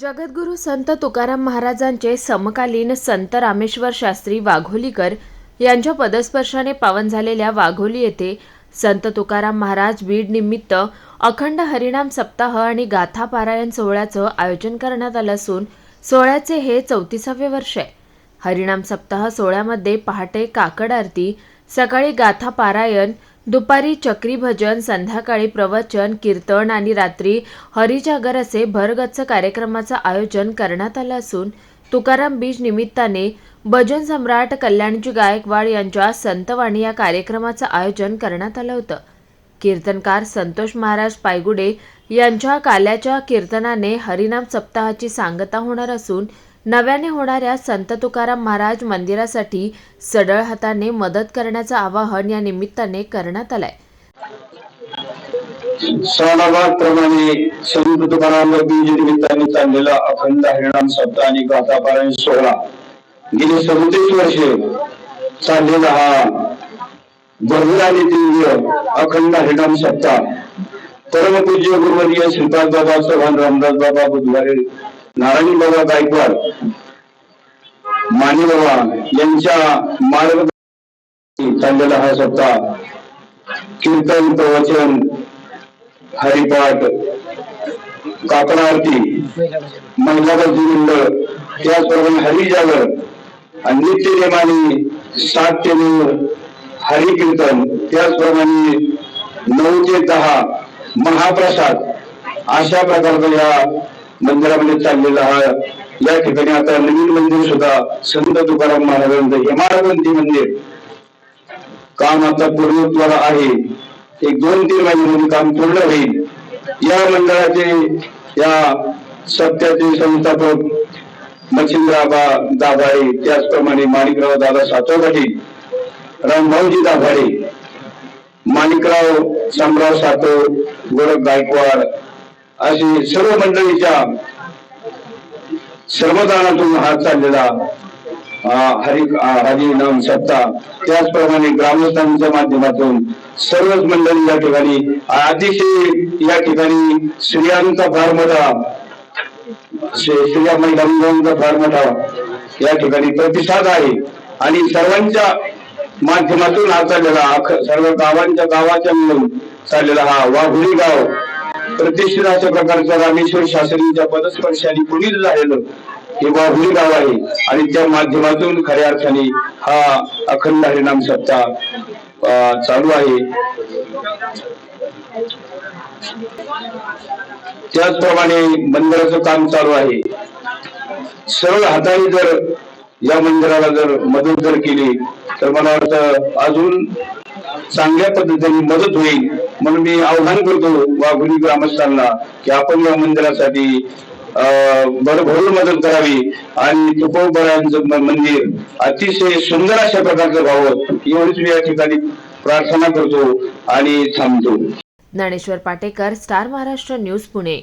जगद्गुरू संत तुकाराम महाराजांचे समकालीन संत रामेश्वर शास्त्री वाघोलीकर यांच्या पदस्पर्शाने पावन झालेल्या वाघोली येथे संत तुकाराम महाराज बीड निमित्त अखंड हरिणाम सप्ताह आणि गाथा पारायण सोहळ्याचं आयोजन करण्यात आलं असून सोहळ्याचे हे चौतीसावे वर्ष आहे. हरिणाम सप्ताह सोहळ्यामध्ये पहाटे काकड आरती सकाळी गाथा पारायण दुपारी चक्री भजन संध्याकाळी प्रवचन कीर्तन आणि रात्री हरिजागर असे भरगच्च कार्यक्रमाचं आयोजन करण्यात आलं असून तुकाराम बीज निमित्ताने भजन सम्राट कल्याणजी गायकवाड यांच्या संतवाणी या कार्यक्रमाचं आयोजन करण्यात आलं होतं. कीर्तनकार संतोष महाराज पायगुडे यांच्या काल्याच्या कीर्तनाने हरिनाम सप्ताहाची सांगता होणार असून नव्याने होणाऱ्या संत तुकाराम महाराज मंदिरासाठी सडळ हाताने मदत करण्याचं आवाहन या निमित्ताने करण्यात आलंय. प्रमाणे संत तुकाराम निमित्ताने चाललेला अखंड हरिणाम सप्ताह आणि गाथापारायण सोहळा गेली सदतीस वर्षे चाललेला हा भरपूर आणि दिव्य अखंड हरिणाम सप्ताह परमपूज्य गुरुवर्य श्रीपाद बाबा चव्हाण रामदास बाबा बुधवारे नारायण बाबा गायकवाड माने बाबा यांच्या मार्ग चाललेला हा सप्ताह कीर्तन प्रवचन हरिपाठ काकडा आरती महिला भक्ती मंडळ त्याचप्रमाणे हरिजागर नित्य नियमाने सात ते नऊ हरिकीर्तन त्याचप्रमाणे नऊ ते दहा महाप्रसाद अशा प्रकारचा या मंदिरामध्ये चाललेला हा या ठिकाणी आता नवीन मंदिर सुद्धा संत तुकाराम महाराजांचं हेमाडपंथी मंदिर म्हणजे काम आता पूर्णत्वाला आहे. एक दोन तीन महिन्यामध्ये काम पूर्ण होईल. या मंडळाचे या सत्याचे संस्थापक मच्छिंद्राबा दाभाडे त्याचप्रमाणे माणिकराव दादा सातोगडी रामभाऊजी दाभाडे माणिकराव शामराव सातव गोरख गायकवाड अशी सर्व मंडळीच्या श्रमदानातून हात चाललेला अं, हरि अं, हरिनाम सप्ताह त्याचप्रमाणे ग्रामस्थांच्या माध्यमातून सर्वच मंडळी या ठिकाणी अतिशय या ठिकाणी स्त्रियांचा फार मोठा स्त्रिया महिलांचा फार मोठा या ठिकाणी प्रतिसाद आहे. आणि सर्वांच्या माध्यमातून हा चाललेला सर्व गावांच्या गावाच्या मिळून चाललेला हा वाघुरी गाव प्रतिष्ठित अशा प्रकारचा रामेश्वर शास्त्रींच्या पदस्पर्शाने पुढील झालेलं हे बाहुली गाव आहे. आणि त्या माध्यमातून खऱ्या अर्थाने हा अखंड हरिनाम सप्ताह चालू आहे. त्याचप्रमाणे मंदिराचं काम चालू आहे. सरळ हाताने जर या मंदिराला जर मदत जर केली तर मला वाटतं अजून चांगल्या पद्धतीने मदत होईल. म्हणून मी आव्हान करतो वाघुली ग्रामस्थांना की आपण या मंदिरासाठी भरभरून मदत करावी. आणि तुकोबरायांचं मंदिर अतिशय सुंदर अशा प्रकारचं व्हावं एवढीच मी या ठिकाणी प्रार्थना करतो आणि थांबतो. Dnyaneshwar Patekar star Maharashtra news Pune.